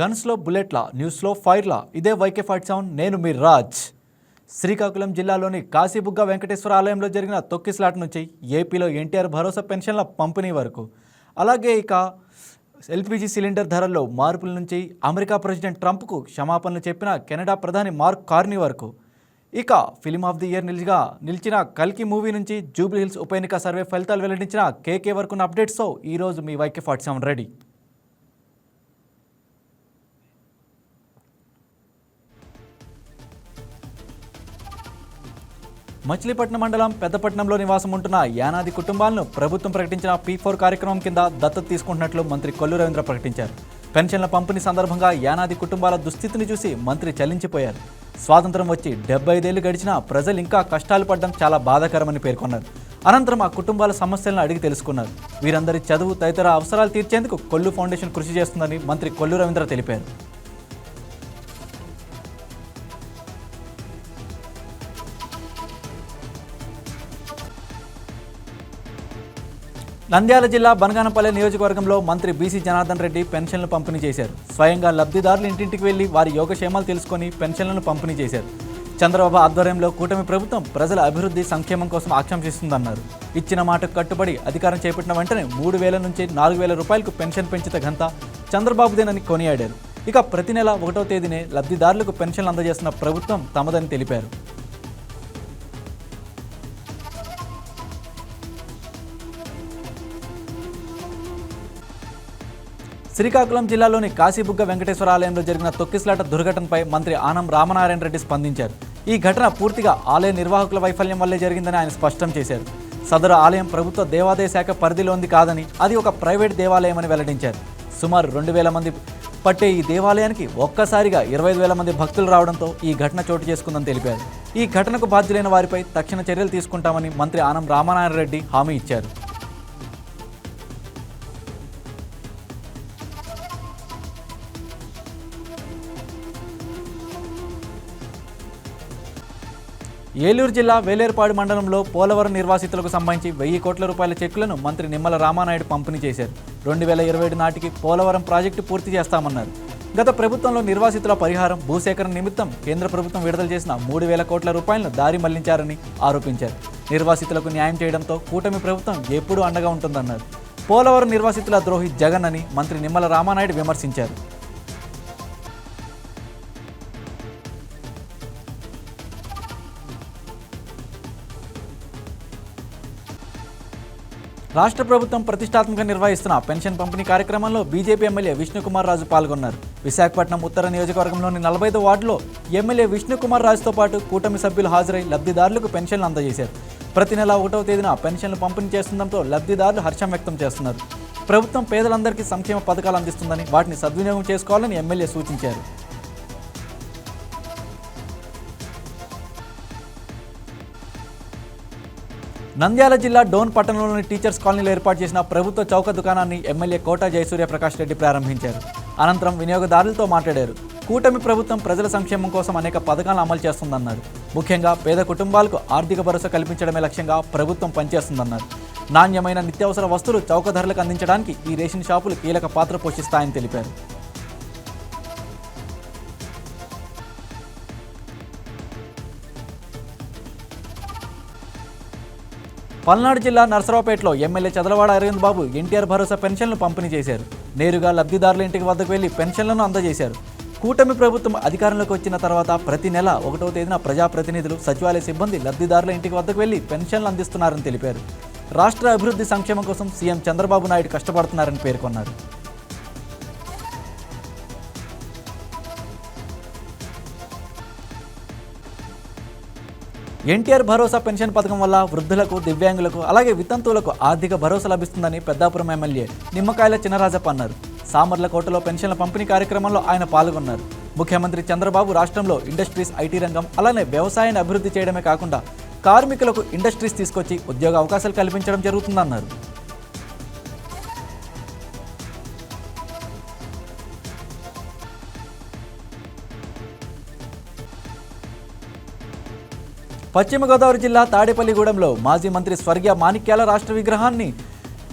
గన్స్లో బుల్లెట్ల న్యూస్లో ఫైర్లా. ఇదే YK fight sound. నేను మీ రాజ్. శ్రీకాకుళం జిల్లాలోని కాశీబుగ్గ వెంకటేశ్వర ఆలయంలో జరిగిన తొక్కిస్లాట్ నుంచి ఏపీలో ఎన్టీఆర్ భరోసా పెన్షన్ల పంపిణీ వరకు. అలాగే ఇక ఎల్పిజి సిలిండర్ ధరల్లో మార్పుల నుంచి అమెరికా ప్రెసిడెంట్ ట్రంప్కు క్షమాపణలు చెప్పిన కెనడా ప్రధాని మార్క్ కార్నీ వరకు. ఇక ఫిలిం ఆఫ్ ది ఇయర్ నిలిచిగా నిలిచిన కల్కి మూవీ నుంచి జూబ్లీహిల్స్ ఉప ఎన్నిక సర్వే ఫలితాలు వెల్లడించిన కేకే వరకున్న అప్డేట్స్తో ఈరోజు మీ వైకే ఫాట్ సెవెన్ రెడీ. మచిలీపట్నం మండలం పెద్దపట్నంలో నివాసం ఉంటున్న యానాది కుటుంబాలను ప్రభుత్వం ప్రకటించిన పీ ఫోర్ కార్యక్రమం కింద దత్తత తీసుకుంటున్నట్లు మంత్రి కొల్లు రవీంద్ర ప్రకటించారు. పెన్షన్ల పంపిణీ సందర్భంగా యానాది కుటుంబాల దుస్థితిని చూసి మంత్రి చలించిపోయారు. స్వాతంత్రం వచ్చి డెబ్బై ఐదేళ్ళు గడిచినా ప్రజలు ఇంకా కష్టాలు పడడం చాలా బాధాకరమని పేర్కొన్నారు. అనంతరం ఆ కుటుంబాల సమస్యలను అడిగి తెలుసుకున్నారు. వీరందరి చదువు తదితర అవసరాలు తీర్చేందుకు కొల్లు ఫౌండేషన్ కృషి చేస్తుందని మంత్రి కొల్లు రవీంద్ర తెలిపారు. నంద్యాల జిల్లా బనగానపల్లె నియోజకవర్గంలో మంత్రి బీసీ జనార్దన్ రెడ్డి పెన్షన్లు పంపిణీ చేశారు. స్వయంగా లబ్ధిదారులు ఇంటింటికి వెళ్ళి వారి యోగక్షేమాలు తెలుసుకొని పెన్షన్లను పంపిణీ చేశారు. చంద్రబాబు ఆధ్వర్యంలో కూటమి ప్రభుత్వం ప్రజల అభివృద్ధి సంక్షేమం కోసం ఆకాంక్షిస్తుందన్నారు ఇచ్చిన మాటకు కట్టుబడి అధికారం చేపట్టిన వెంటనే మూడు వేల నుంచి నాలుగు వేల రూపాయలకు పెన్షన్ పెంచిత ఘనత చంద్రబాబుదేనని కొనియాడారు. ఇక ప్రతి నెల ఒకటో తేదీనే లబ్ధిదారులకు పెన్షన్లు అందజేస్తున్న ప్రభుత్వం తమదని తెలిపారు. శ్రీకాకుళం జిల్లాలోని కాశీబుగ్గ వెంకటేశ్వర ఆలయంలో జరిగిన తొక్కిసలాట దుర్ఘటనపై మంత్రి ఆనం రామనారాయణ రెడ్డి స్పందించారు. ఈ ఘటన పూర్తిగా ఆలయ నిర్వాహకుల వైఫల్యం వల్లే జరిగిందని ఆయన స్పష్టం చేశారు. సదరు ఆలయం ప్రభుత్వ దేవాదాయ శాఖ పరిధిలోంది కాదని అది ఒక ప్రైవేట్ దేవాలయమని వెల్లడించారు. సుమారు రెండు వేల మంది పట్టే ఈ దేవాలయానికి ఒక్కసారిగా ఇరవై వేల మంది భక్తులు రావడంతో ఈ ఘటన చోటు చేసుకుందని తెలిపారు. ఈ ఘటనకు బాధ్యులైన వారిపై తక్షణ చర్యలు తీసుకుంటామని మంత్రి ఆనం రామనారాయణ రెడ్డి హామీ ఇచ్చారు. ఏలూరు జిల్లా వేలేరుపాడు మండలంలో పోలవరం నిర్వాసితులకు సంబంధించి వెయ్యి కోట్ల రూపాయల చెక్కులను మంత్రి నిమ్మల రామానాయుడు పంపిణీ చేశారు. రెండు వేల ఇరవై ఏడు నాటికి పోలవరం ప్రాజెక్టు పూర్తి చేస్తామన్నారు. గత ప్రభుత్వంలో నిర్వాసితుల పరిహారం భూసేకరణ నిమిత్తం కేంద్ర ప్రభుత్వం విడుదల చేసిన మూడు వేల కోట్ల రూపాయలను దారి మళ్ళించారని ఆరోపించారు. నిర్వాసితులకు న్యాయం చేయడంతో కూటమి ప్రభుత్వం ఎప్పుడూ అండగా ఉంటుందన్నారు. పోలవరం నిర్వాసితుల ద్రోహి జగన్ అని మంత్రి నిమ్మల రామానాయుడు విమర్శించారు. రాష్ట్ర ప్రభుత్వం ప్రతిష్టాత్మకంగా నిర్వహిస్తున్న పెన్షన్ పంపిణీ కార్యక్రమంలో బీజేపీ ఎమ్మెల్యే విష్ణుకుమార్ రాజు పాల్గొన్నారు. విశాఖపట్నం ఉత్తర నియోజకవర్గంలోని నలభై ఐదు వార్డులో ఎమ్మెల్యే విష్ణుకుమార్ రాజుతో పాటు కూటమి సభ్యులు హాజరై లబ్ధిదారులకు పెన్షన్లు అందజేశారు. ప్రతి నెల ఒకటవ తేదీన పెన్షన్లు పంపిణీ చేస్తుండటంతో లబ్ధిదారులు హర్షం వ్యక్తం చేస్తున్నారు. ప్రభుత్వం పేదలందరికీ సంక్షేమ పథకాలు అందిస్తుందని వాటిని సద్వినియోగం చేసుకోవాలని ఎమ్మెల్యే సూచించారు. నంద్యాల జిల్లా డోన్ పట్టణంలోని టీచర్స్ కాలనీలో ఏర్పాటు చేసిన ప్రభుత్వ చౌక దుకాణాన్ని ఎమ్మెల్యే కోట జయసూర్య ప్రకాష్ రెడ్డి ప్రారంభించారు. అనంతరం వినియోగదారులతో మాట్లాడారు. కూటమి ప్రభుత్వం ప్రజల సంక్షేమం కోసం అనేక పథకాలను అమలు చేస్తుందన్నారు. ముఖ్యంగా పేద కుటుంబాలకు ఆర్థిక భరోసా కల్పించడమే లక్ష్యంగా ప్రభుత్వం పనిచేస్తుందన్నారు. నాణ్యమైన నిత్యావసర వస్తువులు చౌక ధరలకు అందించడానికి ఈ రేషన్ షాపులు కీలక పాత్ర పోషిస్తాయని తెలిపారు. పల్నాడు జిల్లా నర్సరావుపేటలో ఎమ్మెల్యే చదలవాడ అరవింద్ బాబు ఎన్టీఆర్ భరోసా పెన్షన్లు పంపిణీ చేశారు. నేరుగా లబ్ధిదారుల ఇంటికి వద్దకు వెళ్ళి పెన్షన్లను అందజేశారు. కూటమి ప్రభుత్వం అధికారంలోకి వచ్చిన తర్వాత ప్రతి నెల ఒకటో తేదీన ప్రజాప్రతినిధులు సచివాలయ సిబ్బంది లబ్ధిదారుల ఇంటికి వద్దకు వెళ్ళి పెన్షన్లు అందిస్తున్నారని తెలిపారు. రాష్ట్ర అభివృద్ధి సంక్షేమం కోసం సీఎం చంద్రబాబు నాయుడు కష్టపడుతున్నారని పేర్కొన్నారు. ఎన్టీఆర్ భరోసా పెన్షన్ పథకం వల్ల వృద్ధులకు దివ్యాంగులకు అలాగే వితంతువులకు ఆర్థిక భరోసా లభిస్తుందని పెద్దాపురం ఎమ్మెల్యే నిమ్మకాయల చినరాజప్ప అన్నారు. సామర్లకోటలో పెన్షన్ల పంపిణీ కార్యక్రమంలో ఆయన పాల్గొన్నారు. ముఖ్యమంత్రి చంద్రబాబు రాష్ట్రంలో ఇండస్ట్రీస్ ఐటీ రంగం అలానే వ్యవసాయాన్ని అభివృద్ధి చేయడమే కాకుండా కార్మికులకు ఇండస్ట్రీస్ తీసుకొచ్చి ఉద్యోగ అవకాశాలు కల్పించడం జరుగుతుందన్నారు. పశ్చిమ గోదావరి జిల్లా తాడేపల్లిగూడెంలో మాజీ మంత్రి స్వర్గీయ మాణిక్యాల రాష్ట్ర విగ్రహాన్ని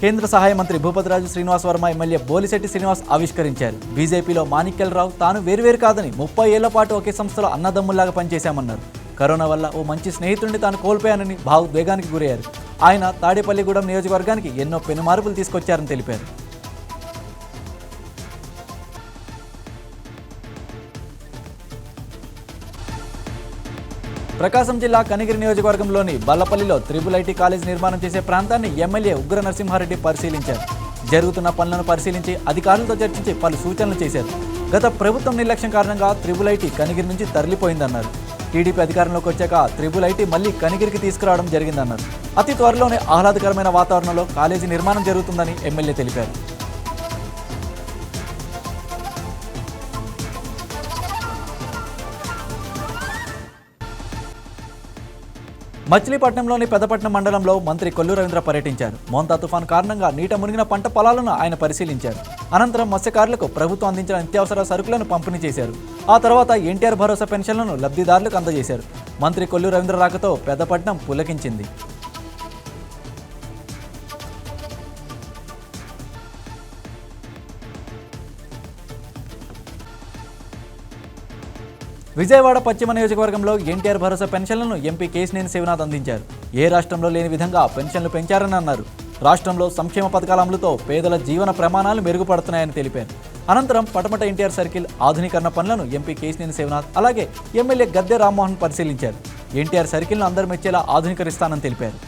కేంద్ర సహాయ మంత్రి భూపతిరాజు శ్రీనివాస్ వర్మ ఎమ్మెల్యే బోలిశెట్టి శ్రీనివాస్ ఆవిష్కరించారు. బీజేపీలో మాణిక్యాలరావు తాను వేరువేరు కాదని ముప్పై ఏళ్ళ పాటు ఒకే సంస్థలో అన్నదమ్ముల్లాగా పనిచేశామన్నారు. కరోనా వల్ల ఓ మంచి స్నేహితుడిని తాను కోల్పోయానని భావోద్వేగానికి గురయ్యారు. ఆయన తాడేపల్లిగూడెం నియోజకవర్గానికి ఎన్నో పెనుమార్పులు తీసుకొచ్చారని తెలిపారు. ప్రకాశం జిల్లా కనిగిరి నియోజకవర్గంలోని బల్లపల్లిలో త్రిబుల్ ఐటీ కాలేజ్ నిర్మాణం చేసే ప్రాంతాన్ని ఎమ్మెల్యే ఉగ్ర నరసింహారెడ్డి పరిశీలించారు. జరుగుతున్న పనులను పరిశీలించి అధికారులతో చర్చించి పలు సూచనలు చేశారు. గత ప్రభుత్వం నిర్లక్ష్యం కారణంగా త్రిబుల్ ఐటీ కనిగిరి నుంచి తరలిపోయిందన్నారు. టీడీపీ అధికారంలోకి వచ్చాక త్రిబుల్ ఐటీ మళ్ళీ కనిగిరికి తీసుకురావడం జరిగిందన్నారు. అతి త్వరలోనే ఆహ్లాదకరమైన వాతావరణంలో కాలేజీ నిర్మాణం జరుగుతుందని ఎమ్మెల్యే తెలిపారు. మచిలీపట్నంలోని పెద్దపట్నం మండలంలో మంత్రి కొల్లు రవీంద్ర పర్యటించారు. మోంతా తుఫాన్ కారణంగా నీట మునిగిన పంట పొలాలను ఆయన పరిశీలించారు. అనంతరం మత్స్యకారులకు ప్రభుత్వం అందించిన నిత్యావసర సరుకులను పంపిణీ చేశారు. ఆ తర్వాత ఎన్టీఆర్ భరోసా పెన్షన్లను లబ్ధిదారులకు అందజేశారు. మంత్రి కొల్లు రవీంద్ర రాకతో పెద్దపట్నం పులకించింది. విజయవాడ పశ్చిమ నియోజకవర్గంలో ఎన్టీఆర్ భరోసా పెన్షన్లను ఎంపీ కేసినేని శివనాథ్ అందించారు. ఏ రాష్ట్రంలో లేని విధంగా పెన్షన్లు పెంచారని అన్నారు. రాష్ట్రంలో సంక్షేమ పథకాల అమలుతో పేదల జీవన ప్రమాణాలు మెరుగుపడుతున్నాయని తెలిపారు. అనంతరం పటమట ఎన్టీఆర్ సర్కిల్ ఆధునీకరణ పనులను ఎంపీ కేసినేని శివనాథ్ అలాగే ఎమ్మెల్యే గద్దె రామ్మోహన్ పరిశీలించారు. ఎన్టీఆర్ సర్కిల్ను అందరు మెచ్చేలా ఆధునీకరిస్తానని తెలిపారు.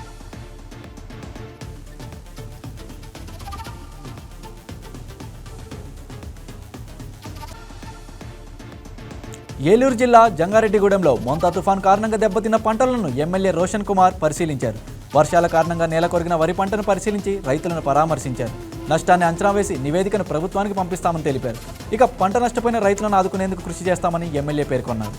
ఏలూరు జిల్లా జంగారెడ్డిగూడెంలో మొంతా తుఫాన్ కారణంగా దెబ్బతిన్న పంటలను ఎమ్మెల్యే రోషన్ కుమార్ పరిశీలించారు. వర్షాల కారణంగా నేల కొరిగిన వరి పంటను పరిశీలించి రైతులను పరామర్శించారు. నష్టాన్ని అంచనా వేసి నివేదికను ప్రభుత్వానికి పంపిస్తామని తెలిపారు. ఇక పంట నష్టపోయిన రైతులను ఆదుకునేందుకు కృషి చేస్తామని ఎమ్మెల్యే పేర్కొన్నారు.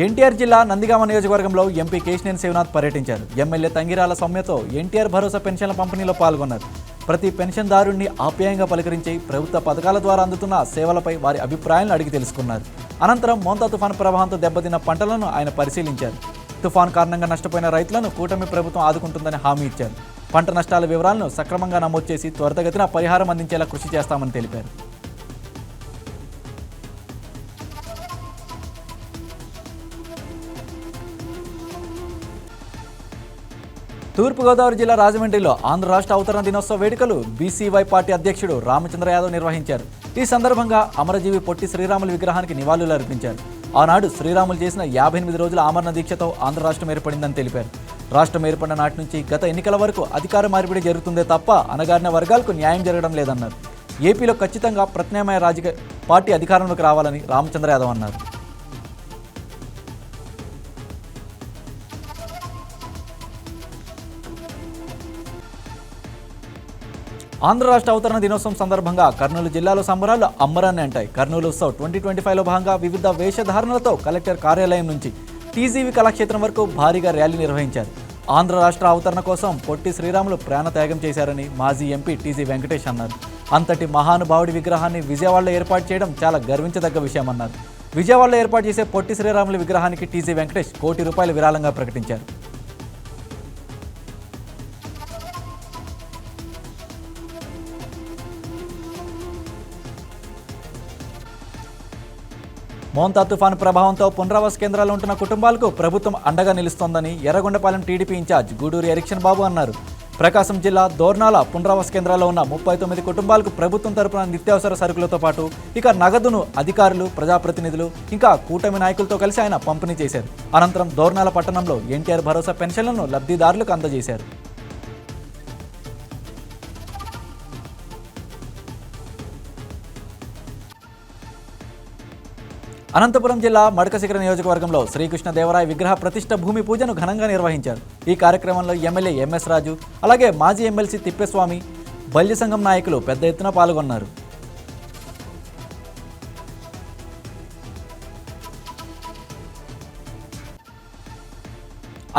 ఎన్టీఆర్ జిల్లా నందిగామ నియోజకవర్గంలో ఎంపీ కేశినేని శివనాథ్ పర్యటించారు. ఎమ్మెల్యే తంగిరాల సౌమ్యతో ఎన్టీఆర్ భరోసా పెన్షన్ల పంపిణీలో పాల్గొన్నారు. ప్రతి పెన్షన్దారుణ్ణి ఆప్యాయంగా పలకరించి ప్రభుత్వ పథకాల ద్వారా అందుతున్న సేవలపై వారి అభిప్రాయాలను అడిగి తెలుసుకున్నారు. అనంతరం మోంతా తుఫాను ప్రభావంతో దెబ్బతిన్న పంటలను ఆయన పరిశీలించారు. తుఫాన్ కారణంగా నష్టపోయిన రైతులను కూటమి ప్రభుత్వం ఆదుకుంటుందని హామీ ఇచ్చారు. పంట నష్టాల వివరాలను సక్రమంగా నమోదు చేసి త్వరితగతిన పరిహారం అందించేలా కృషి చేస్తామని తెలిపారు. తూర్పుగోదావరి జిల్లా రాజమండ్రిలో ఆంధ్ర రాష్ట్ర అవతరణ దినోత్సవ వేడుకలు బీసీవై పార్టీ అధ్యక్షుడు రామచంద్ర యాదవ్ నిర్వహించారు. ఈ సందర్భంగా అమరజీవి పొట్టి శ్రీరాములు విగ్రహానికి నివాళులు అర్పించారు. ఆనాడు శ్రీరాములు చేసిన యాభై ఎనిమిది రోజుల ఆమరణ దీక్షతో ఆంధ్ర రాష్ట్రం ఏర్పడిందని తెలిపారు. రాష్ట్రం ఏర్పడిన నాటి నుంచి గత ఎన్నికల వరకు అధికార మార్పిడి జరుగుతుందే తప్ప అనగారిన వర్గాలకు న్యాయం జరగడం లేదన్నారు. ఏపీలో ఖచ్చితంగా ప్రత్యామ్నాయ రాజకీయ పార్టీ అధికారంలోకి రావాలని రామచంద్ర యాదవ్ అన్నారు. ఆంధ్ర రాష్ట్ర అవతరణ దినోత్సవం సందర్భంగా కర్నూలు జిల్లాలో సంబరాలు అమ్మరాన్ని అంటాయి. కర్నూలు ఉత్సవ్ ట్వంటీ ట్వంటీ ఫైవ్లో భాగంగా వివిధ వేషధారణలతో కలెక్టర్ కార్యాలయం నుంచి టీజీవీ కళాక్షేత్రం వరకు భారీగా ర్యాలీ నిర్వహించారు. ఆంధ్ర రాష్ట్ర అవతరణ కోసం పొట్టి శ్రీరాములు ప్రాణత్యాగం చేశారని మాజీ ఎంపీ టీజీ వెంకటేష్ అన్నారు. అంతటి మహానుభావుడి విగ్రహాన్ని విజయవాడలో ఏర్పాటు చేయడం చాలా గర్వించదగ్గ విషయమన్నారు విజయవాడలో ఏర్పాటు చేసే పొట్టి శ్రీరాములు విగ్రహానికి టీజీ వెంకటేష్ కోటి రూపాయల విరాళంగా ప్రకటించారు. మోంతా తుఫాను ప్రభావంతో పునరావాస కేంద్రాల్లో ఉంటున్న కుటుంబాలకు ప్రభుత్వం అండగా నిలుస్తోందని ఎర్రగొండపాలెం టీడీపీ ఇన్ఛార్జ్ గూడూరి ఎరిక్షన్ బాబు అన్నారు. ప్రకాశం జిల్లా దోర్నాల పునరావాస కేంద్రాల్లో ఉన్న ముప్పై తొమ్మిది కుటుంబాలకు ప్రభుత్వం తరపున నిత్యావసర సరుకులతో పాటు ఇక నగదును అధికారులు ప్రజాప్రతినిధులు ఇంకా కూటమి నాయకులతో కలిసి ఆయన పంపిణీ చేశారు. అనంతరం దోర్నాల పట్టణంలో ఎన్టీఆర్ భరోసా పెన్షన్లను లబ్ధిదారులకు అందజేశారు. అనంతపురం జిల్లా మడకశిఖర నియోజకవర్గంలో శ్రీకృష్ణదేవరాయ విగ్రహ ప్రతిష్ట భూమి పూజను ఘనంగా నిర్వహించారు. ఈ కార్యక్రమంలో ఎమ్మెల్యే ఎంఎస్ రాజు అలాగే మాజీ ఎమ్మెల్సీ తిప్పేస్వామి బల్య సంఘం నాయకులు పెద్ద ఎత్తున పాల్గొన్నారు.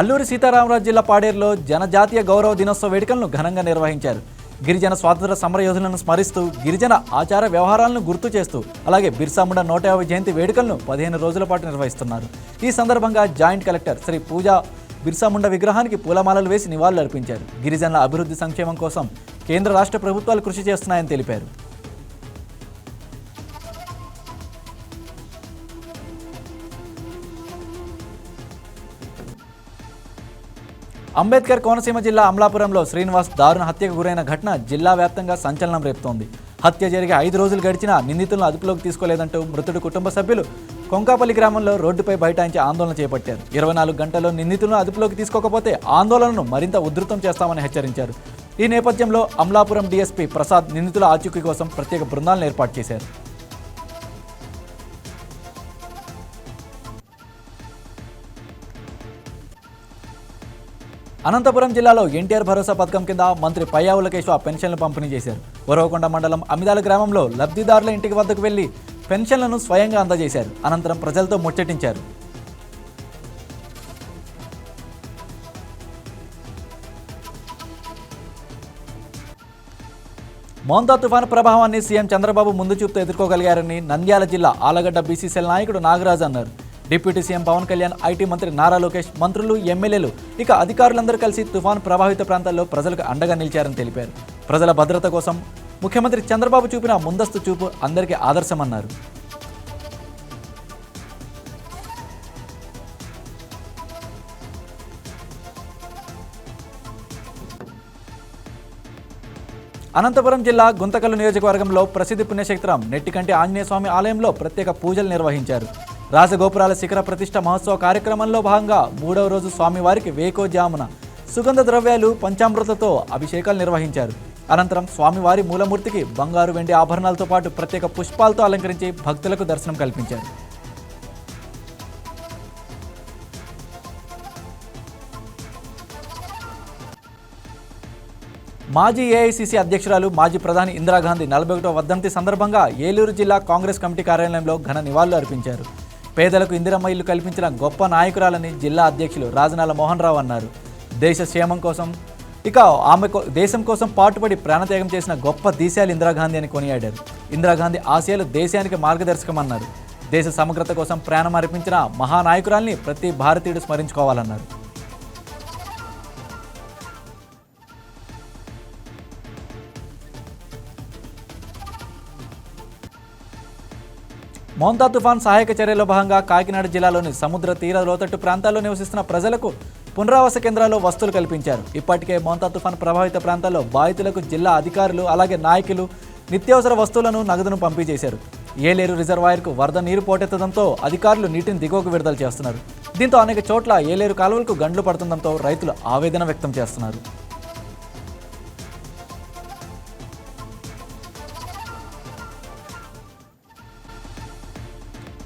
అల్లూరి సీతారామరాజు జిల్లా పాడేరులో జనజాతీయ గౌరవ దినోత్సవ వేడుకలను ఘనంగా నిర్వహించారు. గిరిజన స్వాతంత్ర సమరయోధులను స్మరిస్తూ గిరిజన ఆచార వ్యవహారాలను గుర్తు చేస్తూ అలాగే బిర్సాముండ నూట యాభై జయంతి వేడుకలను పదిహేను రోజుల పాటు నిర్వహిస్తున్నారు. ఈ సందర్భంగా జాయింట్ కలెక్టర్ శ్రీ పూజా బిర్సాముండ విగ్రహానికి పూలమాలలు వేసి నివాళులు అర్పించారు గిరిజనుల అభివృద్ధి సంక్షేమం కోసం కేంద్ర రాష్ట్ర ప్రభుత్వాలు కృషి చేస్తున్నాయని తెలిపారు. అంబేద్కర్ కోనసీమ జిల్లా అమలాపురంలో శ్రీనివాస్ దారుణ హత్యకు గురైన ఘటన జిల్లా వ్యాప్తంగా సంచలనం రేపుతోంది. హత్య జరిగి ఐదు రోజులు గడిచినా నిందితులను అదుపులోకి తీసుకోలేదంటూ మృతుడి కుటుంబ సభ్యులు కొంకాపల్లి గ్రామంలో రోడ్డుపై బైఠాయించి ఆందోళన చేపట్టారు. ఇరవై నాలుగు గంటల్లో నిందితులను అదుపులోకి తీసుకోకపోతే ఆందోళనను మరింత ఉధృతం చేస్తామని హెచ్చరించారు. ఈ నేపథ్యంలో అమలాపురం డీఎస్పీ ప్రసాద్ నిందితుల ఆచూకీ కోసం ప్రత్యేక బృందాలను ఏర్పాటు చేశారు. అనంతపురం జిల్లాలో ఎన్టీఆర్ భరోసా పథకం కింద మంత్రి పయ్యావుల కేశవ పెన్షన్లు పంపిణీ చేశారు. వరవకొండ మండలం అమిదాల గ్రామంలో లబ్ధిదారుల ఇంటికి వద్దకు వెళ్ళి పెన్షన్లను స్వయంగా అందజేశారు. అనంతరం ప్రజలతో ముచ్చటించారు. మోంతా తుఫాను ప్రభావాన్ని సీఎం చంద్రబాబు ముందు చూపుతూ ఎదుర్కోగలిగారని నంద్యాల జిల్లా ఆలగడ్డ బీసీసీఎల్ నాయకుడు నాగరాజు అన్నారు. Deputy CM Pavan Kalyan IT మంత్రి నారా లోకేష్ మంత్రులు ఎమ్మెల్యేలు ఇక అధికారులందరూ కలిసి తుఫాను ప్రభావిత ప్రాంతాల్లో ప్రజలకు అండగా నిలిచారని తెలిపారు. ప్రజల భద్రత కోసం ముఖ్యమంత్రి చంద్రబాబు చూపిన ముందస్తు చూపు అందరికీ ఆదర్శమన్నారు. అనంతపురం జిల్లా గుంతకల్లు నియోజకవర్గంలో ప్రసిద్ధి పుణ్యక్షేత్రం నెట్టికంటి ఆంజనేయ స్వామి ఆలయంలో ప్రత్యేక పూజలు నిర్వహించారు. రాజగోపురాల శిఖర ప్రతిష్ట మహోత్సవ కార్యక్రమంలో భాగంగా మూడవ రోజు స్వామివారికి వేకోజామున సుగంధ ద్రవ్యాలు పంచామృతతో అభిషేకాలు నిర్వహించారు. అనంతరం స్వామివారి మూలమూర్తికి బంగారు వెండి ఆభరణాలతో పాటు ప్రత్యేక పుష్పాలతో అలంకరించి భక్తులకు దర్శనం కల్పించారు. మాజీ ఏఐసీసీ అధ్యక్షురాలు మాజీ ప్రధాని ఇందిరాగాంధీ నలభై ఒకటో వర్ధంతి సందర్భంగా ఏలూరు జిల్లా కాంగ్రెస్ కమిటీ కార్యాలయంలో ఘన నివాళులు అర్పించారు. పేదలకు ఇందిరమ్మ ఇల్లు కల్పించిన గొప్ప నాయకురాలని జిల్లా అధ్యక్షులు రాజనాల మోహన్ రావు అన్నారు. దేశ క్షేమం కోసం ఇక ఆమె దేశం కోసం పాటుపడి ప్రాణత్యాగం చేసిన గొప్ప దేశాలు ఇందిరాగాంధీ అని కొనియాడారు. ఇందిరాగాంధీ ఆశయాలు దేశానికి మార్గదర్శకమన్నారు. దేశ సమగ్రత కోసం ప్రాణం అర్పించిన మహానాయకురాల్ని ప్రతి భారతీయుడు స్మరించుకోవాలన్నారు. మోంతా తుఫాన్ సహాయక చర్యలో భాగంగా కాకినాడ జిల్లాలోని సముద్ర తీర లోతట్టు ప్రాంతాల్లో నివసిస్తున్న ప్రజలకు పునరావాస కేంద్రాల్లో వస్తువులు కల్పించారు. ఇప్పటికే మోంతా తుఫాన్ ప్రభావిత ప్రాంతాల్లో బాధితులకు జిల్లా అధికారులు అలాగే నాయకులు నిత్యావసర వస్తువులను నగదును పంపిణీ చేశారు. ఏలేరు రిజర్వాయర్కు వరద నీరు పోటెత్తడంతో అధికారులు నీటిని దిగువకు విడుదల చేస్తున్నారు. దీంతో అనేక చోట్ల ఏలేరు కాలువలకు గండ్లు పడుతుండటంతో రైతులు ఆవేదన వ్యక్తం చేస్తున్నారు.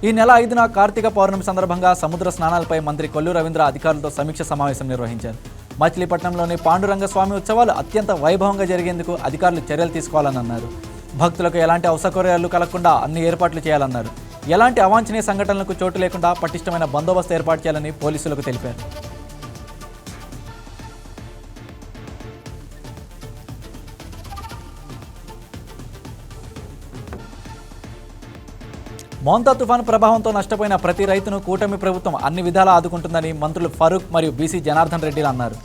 ఈ నెల ఐదున కార్తీక పౌర్ణమి సందర్భంగా సముద్ర స్నానాలపై మంత్రి కొల్లు రవీంద్ర అధికారులతో సమీక్ష సమావేశం నిర్వహించారు. మచిలీపట్నంలోని పాండురంగ స్వామి ఉత్సవాలు అత్యంత వైభవంగా జరిగేందుకు అధికారులు చర్యలు తీసుకోవాలని అన్నారు భక్తులకు ఎలాంటి అవసకర్యాలు కలగకుండా అన్ని ఏర్పాట్లు చేయాలన్నారు. ఎలాంటి అవాంఛనీయ సంఘటనలకు చోటు లేకుండా పటిష్టమైన బందోబస్తు ఏర్పాటు చేయాలని పోలీసులకు తెలిపారు. మోంతా తుఫాను ప్రభావంతో నష్టపోయిన ప్రతి రైతును కూటమి ప్రభుత్వం అన్ని విధాలా ఆదుకుంటుందని మంత్రులు ఫరూక్ మరియు బీసీ జనార్దన్ రెడ్డిలు అన్నారు.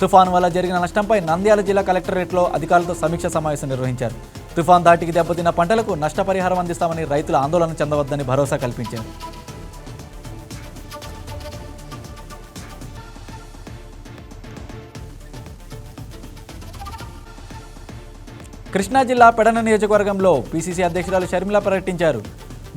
తుఫాను వల్ల జరిగిన నష్టంపై నంద్యాల జిల్లా కలెక్టరేట్లో అధికారులతో సమీక్ష సమావేశం నిర్వహించారు. తుఫాన్ దాటికి దెబ్బతిన్న పంటలకు నష్టపరిహారం అందిస్తామని రైతులు ఆందోళన చెందవద్దని భరోసా కల్పించారు. కృష్ణా జిల్లా పెడన నియోజకవర్గంలో పీసీసీ అధ్యక్షురాలు షర్మిల పర్యటించారు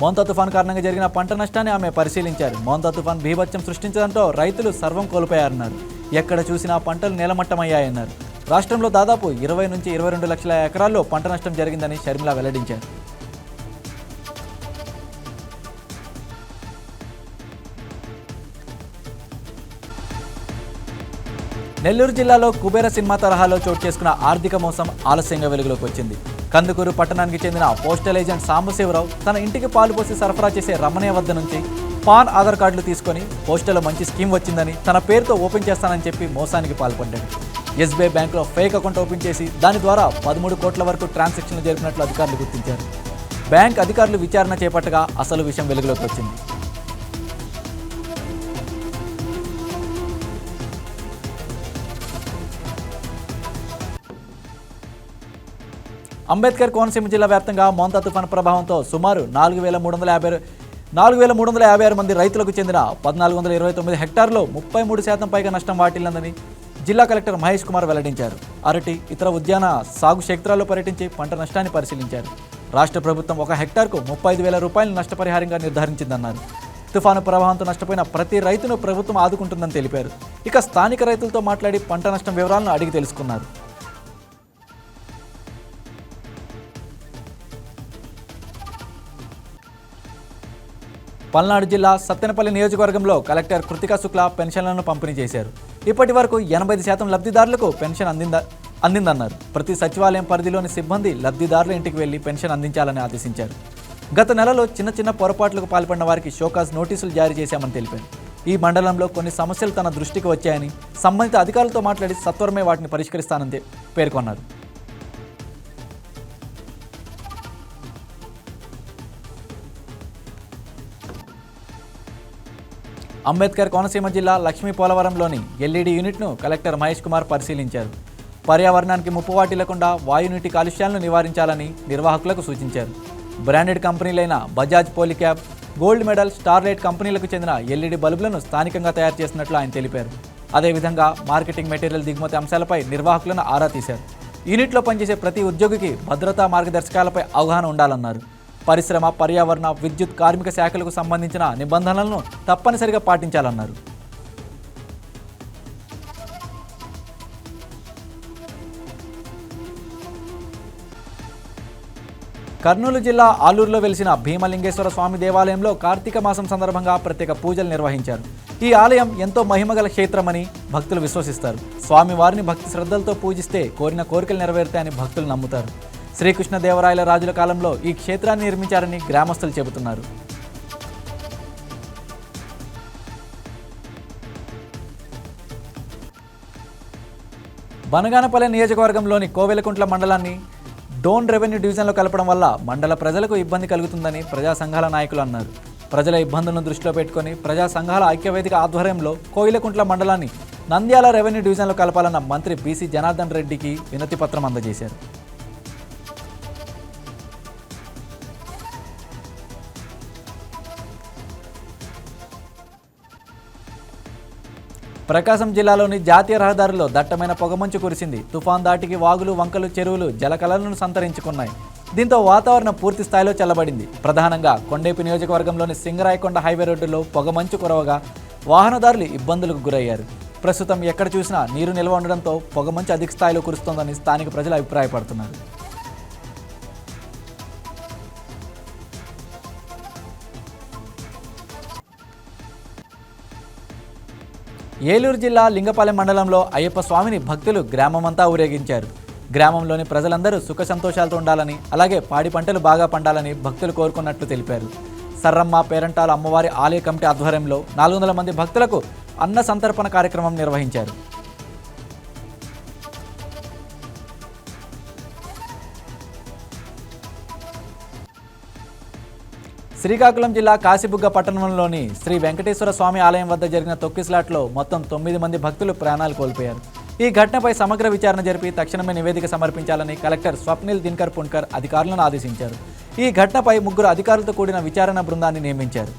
మోంతా తుఫాన్ కారణంగా జరిగిన పంట నష్టాన్ని ఆమె పరిశీలించారు. మోంతా తుఫాన్ బీభత్సం సృష్టించడంతో రైతులు సర్వం కోల్పోయారన్నారు. ఎక్కడ చూసినా పంటలు నేలమట్టమయ్యాయన్నారు. రాష్ట్రంలో దాదాపు ఇరవై నుంచి ఇరవై రెండు లక్షల ఎకరాల్లో పంట నష్టం జరిగిందని షర్మిల వెల్లడించారు. నెల్లూరు జిల్లాలో కుబేర సినిమా తరహాలో చోటు చేసుకున్న ఆర్థిక మోసం ఆలస్యంగా వెలుగులోకి వచ్చింది. కందుకూరు పట్టణానికి చెందిన పోస్టల్ ఏజెంట్ సాంబశివరావు తన ఇంటికి పాలు పోసి సరఫరా చేసే రమణయ్య వద్ద నుంచి పాన్ ఆధార్ కార్డులు తీసుకొని పోస్టల్లో మంచి స్కీమ్ వచ్చిందని తన పేరుతో ఓపెన్ చేస్తానని చెప్పి మోసానికి పాల్పడ్డాడు. ఎస్బీఐ బ్యాంకులో ఫేక్ అకౌంట్ ఓపెన్ చేసి దాని ద్వారా పదమూడు కోట్ల వరకు ట్రాన్సాక్షన్లు జరిపినట్లు అధికారులు గుర్తించారు. బ్యాంక్ అధికారులు విచారణ చేపట్టగా అసలు విషయం వెలుగులోకి వచ్చింది. అంబేద్కర్ కోనసీమ జిల్లా వ్యాప్తంగా మోంతా తుఫాను ప్రభావంతో సుమారు నాలుగు వేల మూడు వందల యాభై నాలుగు వేల మూడు వందల యాభై ఆరు మంది రైతులకు చెందిన పద్నాలుగు వందల ఇరవై తొమ్మిది హెక్టార్లో ముప్పై మూడు శాతం పైగా నష్టం వాటిల్లందని జిల్లా కలెక్టర్ మహేష్ కుమార్ వెల్లడించారు. అరటి ఇతర ఉద్యాన సాగు క్షేత్రాల్లో పర్యటించి పంట నష్టాన్ని పరిశీలించారు. రాష్ట్ర ప్రభుత్వం ఒక హెక్టార్కు ముప్పై ఐదు వేల రూపాయలు నష్టపరిహారంగా నిర్ధారించిందన్నారు. తుఫాను ప్రభావంతో నష్టపోయిన ప్రతి రైతును ప్రభుత్వం ఆదుకుంటుందని తెలిపారు. ఇక స్థానిక రైతులతో మాట్లాడి పంట నష్టం వివరాలను అడిగి తెలుసుకున్నారు. పల్నాడు జిల్లా సత్తెనపల్లి నియోజకవర్గంలో కలెక్టర్ కృతికా శుక్లా పెన్షన్లను పంపిణీ చేశారు. ఇప్పటి వరకు ఎనభై శాతం లబ్ధిదారులకు పెన్షన్ అందింద అందిందన్నారు. ప్రతి సచివాలయం పరిధిలోని సిబ్బంది లబ్ధిదారుల ఇంటికి వెళ్ళి పెన్షన్ అందించాలని ఆదేశించారు. గత నెలలో చిన్న చిన్న పొరపాట్లకు పాల్పడిన వారికి షోకాజ్ నోటీసులు జారీ చేశామని తెలిపారు. ఈ మండలంలో కొన్ని సమస్యలు తన దృష్టికి వచ్చాయని సంబంధిత అధికారులతో మాట్లాడి సత్వరమే వాటిని పరిష్కరిస్తానని పేర్కొన్నారు. అంబేద్కర్ కోనసీమ జిల్లా లక్ష్మీ పోలవరంలోని ఎల్ఈడి యూనిట్ను కలెక్టర్ మహేష్ కుమార్ పరిశీలించారు. పర్యావరణానికి ముప్పు వాటిల్లకుండా వాయునీటి కాలుష్యాలను నివారించాలని నిర్వాహకులకు సూచించారు. Branded కంపెనీలైన Bajaj Polycab Gold Medal Starlight కంపెనీలకు చెందిన ఎల్ఈడి బల్బులను స్థానికంగా తయారు చేసినట్లు ఆయన తెలిపారు. అదేవిధంగా మార్కెటింగ్ మెటీరియల్ దిగుమతి అంశాలపై నిర్వాహకులను ఆరా తీశారు. యూనిట్లో పనిచేసే ప్రతి ఉద్యోగికి భద్రతా మార్గదర్శకాలపై అవగాహన ఉండాలన్నారు. పరిశ్రమ పర్యావరణ విద్యుత్ కార్మిక శాఖలకు సంబంధించిన నిబంధనలను తప్పనిసరిగా పాటించాలన్నారు. కర్నూలు జిల్లా ఆలూరులో వెలిసిన భీమలింగేశ్వర స్వామి దేవాలయంలో కార్తీక మాసం సందర్భంగా ప్రత్యేక పూజలు నిర్వహించారు. ఈ ఆలయం ఎంతో మహిమగల క్షేత్రమని భక్తులు విశ్వసిస్తారు. స్వామివారిని భక్తి శ్రద్ధలతో పూజిస్తే కోరిన కోరికలు నెరవేరుతాయని భక్తులు నమ్ముతారు. శ్రీకృష్ణదేవరాయల రాజుల కాలంలో ఈ క్షేత్రాన్ని నిర్మించారని గ్రామస్తులు చెబుతున్నారు. బనగానపల్లె నియోజకవర్గంలోని కోవెలకుంట్ల మండలాన్ని డోన్ రెవెన్యూ డివిజన్లో కలపడం వల్ల మండల ప్రజలకు ఇబ్బంది కలుగుతుందని ప్రజా సంఘాల నాయకులు అన్నారు. ప్రజల ఇబ్బందులను దృష్టిలో పెట్టుకొని ప్రజా సంఘాల ఐక్యవేదిక ఆధ్వర్యంలో కోయిలకుంట్ల మండలాన్ని నంద్యాల రెవెన్యూ డివిజన్లో కలపాలన్న మంత్రి బీసీ జనార్దన్ రెడ్డికి వినతిపత్రం అందజేశారు. ప్రకాశం జిల్లాలోని జాతీయ రహదారిలో దట్టమైన పొగమంచు కురిసింది. తుఫాన్ దాటికి వాగులు వంకలు చెరువులు జలకళలను సంతరించుకున్నాయి. దీంతో వాతావరణం పూర్తి స్థాయిలో చల్లబడింది. ప్రధానంగా కొండేపి నియోజకవర్గంలోని సింగరాయకొండ హైవే రోడ్డులో పొగమంచు కురవగా వాహనదారులు ఇబ్బందులకు గురయ్యారు. ప్రస్తుతం ఎక్కడ చూసినా నీరు నిల్వ ఉండడంతో పొగమంచు అధిక స్థాయిలో కురుస్తోందని స్థానిక ప్రజలు అభిప్రాయపడుతున్నారు. ఏలూరు జిల్లా లింగపాలెం మండలంలో అయ్యప్ప స్వామిని భక్తులు గ్రామమంతా ఊరేగించారు. గ్రామంలోని ప్రజలందరూ సుఖ సంతోషాలతో ఉండాలని అలాగే పాడి పంటలు బాగా పండాలని భక్తులు కోరుకున్నట్లు తెలిపారు. సర్రమ్మ పేరంటాల అమ్మవారి ఆలయ కమిటీ ఆధ్వర్యంలో నాలుగు వందల మంది భక్తులకు అన్న సంతర్పణ కార్యక్రమం నిర్వహించారు. శ్రీకాకుళం జిల్లా కాశీబుగ్గ పట్టణంలోని శ్రీ వెంకటేశ్వర స్వామి ఆలయం వద్ద జరిగిన తొక్కిసలాట్లో మొత్తం తొమ్మిది మంది భక్తులు ప్రాణాలు కోల్పోయారు. ఈ ఘటనపై సమగ్ర విచారణ జరిపి తక్షణమే నివేదిక సమర్పించాలని కలెక్టర్ స్వప్నిల్ దినకర్ పుణ్కర్ అధికారులను ఆదేశించారు. ఈ ఘటనపై ముగ్గురు అధికారులతో కూడిన విచారణ బృందాన్ని నియమించారు.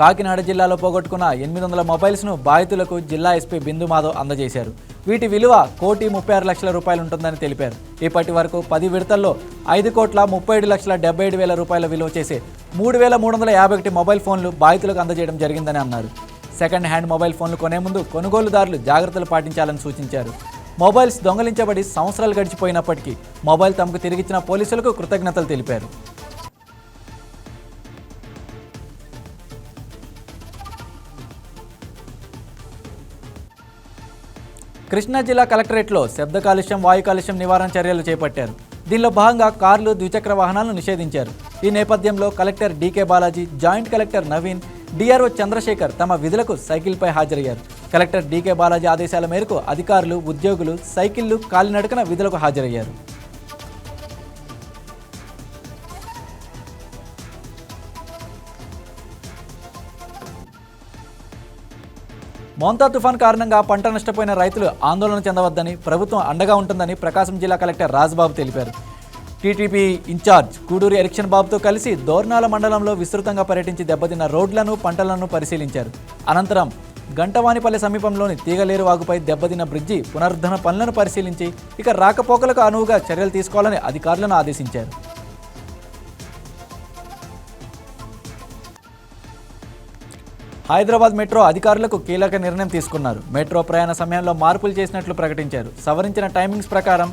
కాకినాడ జిల్లాలో పోగొట్టుకున్న ఎనిమిది వందల మొబైల్స్ను బాధితులకు జిల్లా ఎస్పీ బిందు మాధవ్ అందజేశారు. వీటి విలువ కోటి ముప్పై ఆరు లక్షల రూపాయలు ఉంటుందని తెలిపారు. ఇప్పటి వరకు పది విడతల్లో ఐదు కోట్ల ముప్పై ఏడు లక్షల డెబ్బై ఏడు వేల రూపాయల విలువ చేసే మూడు వేల మూడు వందల యాభై ఒకటి మొబైల్ ఫోన్లు బాధితులకు అందజేయడం జరిగిందని అన్నారు. సెకండ్ హ్యాండ్ మొబైల్ ఫోన్లు కొనే ముందు కొనుగోలుదారులు జాగ్రత్తలు పాటించాలని సూచించారు. మొబైల్స్ దొంగలించబడి సంవత్సరాలు గడిచిపోయినప్పటికీ మొబైల్ తమకు తిరిగిచ్చిన పోలీసులకు కృతజ్ఞతలు తెలిపారు. కృష్ణా జిల్లా కలెక్టరేట్లో శబ్ద కాలుష్యం వాయు కాలుష్యం నివారణ చర్యలు చేపట్టారు. దీనిలో భాగంగా కార్లు ద్విచక్ర వాహనాలను నిషేధించారు. ఈ నేపథ్యంలో collector DK Balaji joint collector Naveen DRO Chandrasekhar తమ విధులకు సైకిల్పై హాజరయ్యారు. కలెక్టర్ డీకే బాలాజీ ఆదేశాల మేరకు అధికారులు ఉద్యోగులు సైకిళ్ళు కాలినడకన విధులకు హాజరయ్యారు. మోంతా తుఫాన్ కారణంగా పంట నష్టపోయిన రైతులు ఆందోళన చెందవద్దని ప్రభుత్వం అండగా ఉంటుందని ప్రకాశం జిల్లా కలెక్టర్ రాజ్బాబు తెలిపారు. టీటీపీ ఇన్ఛార్జ్ కూడూరి ఎరిక్షన్ బాబుతో కలిసి దోర్నాల మండలంలో విస్తృతంగా పర్యటించి దెబ్బతిన్న రోడ్లను పంటలను పరిశీలించారు. అనంతరం గంటవానిపల్లె సమీపంలోని తీగలేరు వాగుపై దెబ్బతిన్న బ్రిడ్జి పునరుద్ధరణ పనులను పరిశీలించి ఇక రాకపోకలకు అనువుగా చర్యలు తీసుకోవాలని అధికారులను ఆదేశించారు. హైదరాబాద్ మెట్రో అధికారులకు కీలక నిర్ణయం తీసుకున్నారు. మెట్రో ప్రయాణ సమయంలో మార్పులు చేసినట్లు ప్రకటించారు. సవరించిన టైమింగ్స్ ప్రకారం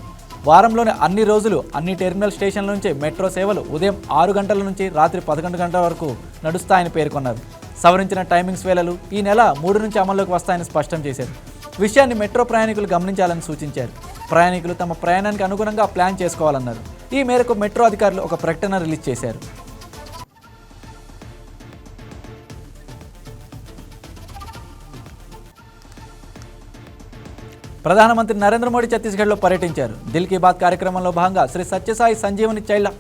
వారంలోని అన్ని రోజులు అన్ని టెర్మినల్ స్టేషన్ల నుంచి మెట్రో సేవలు ఉదయం ఆరు గంటల నుంచి రాత్రి పదకొండు గంటల వరకు నడుస్తాయని పేర్కొన్నారు. సవరించిన టైమింగ్స్ వేళలు ఈ నెల మూడు నుంచి అమల్లోకి వస్తాయని స్పష్టం చేశారు. విషయాన్ని మెట్రో ప్రయాణికులు గమనించాలని సూచించారు. ప్రయాణికులు తమ ప్రయాణానికి అనుగుణంగా ప్లాన్ చేసుకోవాలన్నారు. ఈ మేరకు మెట్రో అధికారులు ఒక ప్రకటన రిలీజ్ చేశారు. ప్రధానమంత్రి నరేంద్ర మోడీ ఛత్తీస్గఢ్లో పర్యటించారు. దిల్ కీ బాత్ కార్యక్రమంలో భాగంగా శ్రీ సత్యసాయి సంజీవని చైల్డ్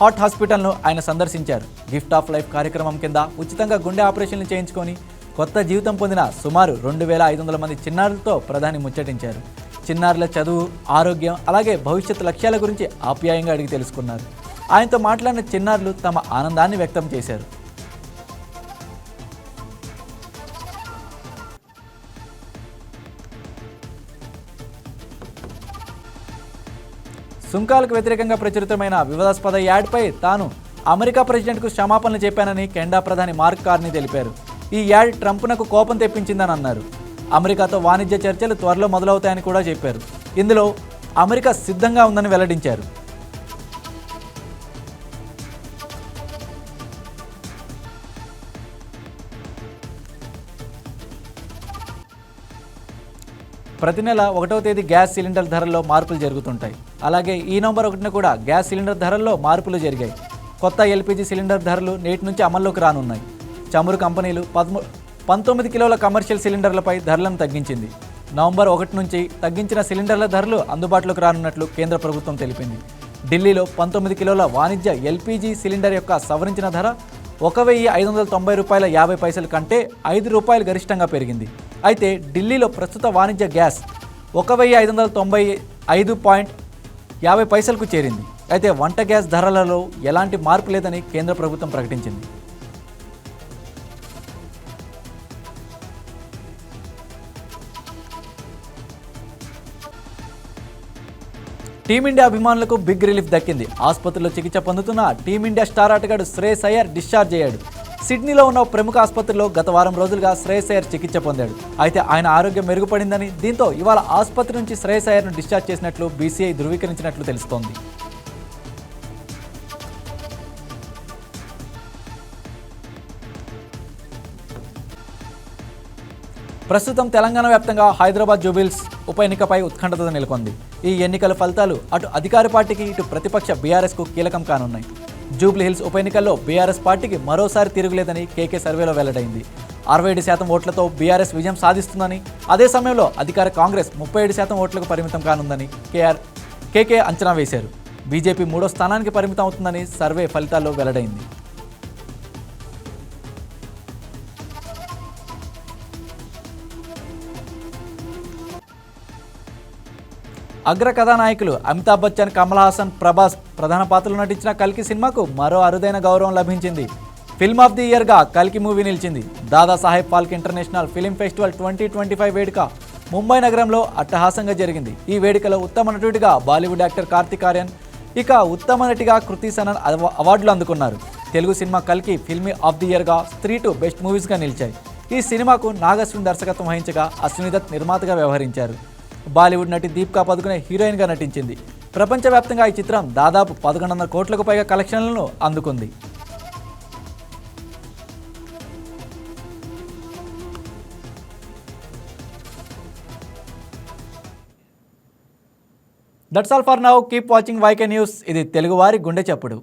హార్ట్ హాస్పిటల్ను ఆయన సందర్శించారు. గిఫ్ట్ ఆఫ్ లైఫ్ కార్యక్రమం కింద ఉచితంగా గుండె ఆపరేషన్లు చేయించుకొని కొత్త జీవితం పొందిన సుమారు రెండు వేల ఐదు వందల మంది చిన్నారులతో ప్రధాని ముచ్చటించారు. చిన్నారుల చదువు ఆరోగ్యం అలాగే భవిష్యత్ లక్ష్యాల గురించి ఆప్యాయంగా అడిగి తెలుసుకున్నారు. ఆయనతో మాట్లాడిన చిన్నారులు తమ ఆనందాన్ని వ్యక్తం చేశారు. సుంకాలకు వ్యతిరేకంగా ప్రచురితమైన వివాదాస్పద యాడ్పై తాను అమెరికా ప్రెసిడెంట్కు క్షమాపణలు చెప్పానని కెనడా ప్రధాని మార్క్ కార్ని తెలిపారు. ఈ యాడ్ ట్రంప్నకు కోపం తెప్పించిందని అన్నారు. అమెరికాతో వాణిజ్య చర్చలు త్వరలో మొదలవుతాయని కూడా చెప్పారు. ఇందులో అమెరికా సిద్ధంగా ఉందని వెల్లడించారు. ప్రతి నెల ఒకటో తేదీ గ్యాస్ సిలిండర్ ధరల్లో మార్పులు జరుగుతుంటాయి. అలాగే ఈ నవంబర్ ఒకటిన కూడా గ్యాస్ సిలిండర్ ధరల్లో మార్పులు జరిగాయి. కొత్త ఎల్పిజి సిలిండర్ ధరలు నేటి నుంచి అమల్లోకి రానున్నాయి. చమురు కంపెనీలు పదమూ పంతొమ్మిది కిలోల కమర్షియల్ సిలిండర్లపై ధరలను తగ్గించింది. నవంబర్ ఒకటి నుంచి తగ్గించిన సిలిండర్ల ధరలు అందుబాటులోకి రానున్నట్లు కేంద్ర ప్రభుత్వం తెలిపింది. ఢిల్లీలో పంతొమ్మిది కిలోల వాణిజ్య ఎల్పిజి సిలిండర్ యొక్క సవరించిన ధర ఒక వెయ్యి ఐదు వందల తొంభై రూపాయల యాభై పైసల కంటే ఐదు రూపాయలు గరిష్టంగా పెరిగింది. అయితే ఢిల్లీలో ప్రస్తుత వాణిజ్య గ్యాస్ ఒక వెయ్యి ఐదు వందల తొంభై ఐదు పాయింట్ యాభై పైసలకు చేరింది. అయితే వంట గ్యాస్ ధరలలో ఎలాంటి మార్పు లేదని కేంద్ర ప్రభుత్వం ప్రకటించింది. టీమిండియా అభిమానులకు బిగ్ రిలీఫ్ దక్కింది. ఆసుపత్రిలో చికిత్స పొందుతున్న టీమిండియా స్టార్ ఆటగాడు శ్రేయస్ అయ్యర్ డిశ్చార్జ్ అయ్యాడు. సిడ్నీలో ఉన్న ప్రముఖ ఆసుపత్రిలో గత వారం రోజులుగా శ్రేయస్ అయ్యర్ చికిత్స పొందాడు. అయితే ఆయన ఆరోగ్యం మెరుగుపడిందని దీంతో ఇవాళ ఆసుపత్రి నుంచి శ్రేయస్ అయ్యర్ను డిశ్చార్జ్ చేసినట్లు బీసీఐ ధృవీకరించినట్లు తెలుస్తోంది. ప్రస్తుతం తెలంగాణ వ్యాప్తంగా హైదరాబాద్ జూబిల్స్ ఉప ఎన్నికపై ఉత్కంఠత నెలకొంది. ఈ ఎన్నికల ఫలితాలు అటు అధికార పార్టీకి ఇటు ప్రతిపక్ష బీఆర్ఎస్కు కీలకం కానున్నాయి. జూబ్లీహిల్స్ ఉప ఎన్నికల్లో బీఆర్ఎస్ పార్టీకి మరోసారి తిరుగులేదని కేకే సర్వేలో వెల్లడైంది. అరవై ఏడు శాతం ఓట్లతో బీఆర్ఎస్ విజయం సాధిస్తుందని అదే సమయంలో అధికార కాంగ్రెస్ ముప్పై ఏడు శాతం ఓట్లకు పరిమితం కానుందని కేఆర్ కేకే అంచనా వేశారు. బీజేపీ మూడో స్థానానికి పరిమితం అవుతుందని సర్వే ఫలితాల్లో వెల్లడైంది. అగ్ర కథానాయకులు అమితాబ్ బచ్చన్ కమల్ హాసన్ ప్రభాస్ ప్రధాన పాత్రలు నటించిన కల్కి సినిమాకు మరో అరుదైన గౌరవం లభించింది. ఫిల్మ్ ఆఫ్ ది ఇయర్గా కల్కి మూవీ నిలిచింది. Dadasaheb Phalke international film festival twenty twenty five వేడుక ముంబై నగరంలో అట్టహాసంగా జరిగింది. ఈ వేడుకలో ఉత్తమ నటుడిగా బాలీవుడ్ యాక్టర్ కార్తిక్ ఆర్యన్ ఇక ఉత్తమ నటిగా కృతి సనన్ అవార్డులు అందుకున్నారు. తెలుగు సినిమా కల్కి ఫిల్మ్ ఆఫ్ ది ఇయర్గా త్రీ టు బెస్ట్ మూవీస్గా నిలిచాయి. ఈ సినిమాకు నాగశ్విన్ దర్శకత్వం వహించగా అశ్విని దత్ నిర్మాతగా వ్యవహరించారు. బాలీవుడ్ నటి దీపికా పదుకునే హీరోయిన్గా నటించింది. ప్రపంచవ్యాప్తంగా ఈ చిత్రం దాదాపు పదకొండున్నర కోట్లకు పైగా కలెక్షన్లను అందుకుంది. That's all for now keep watching YK news ఇది తెలుగువారి గుండె చప్పుడు.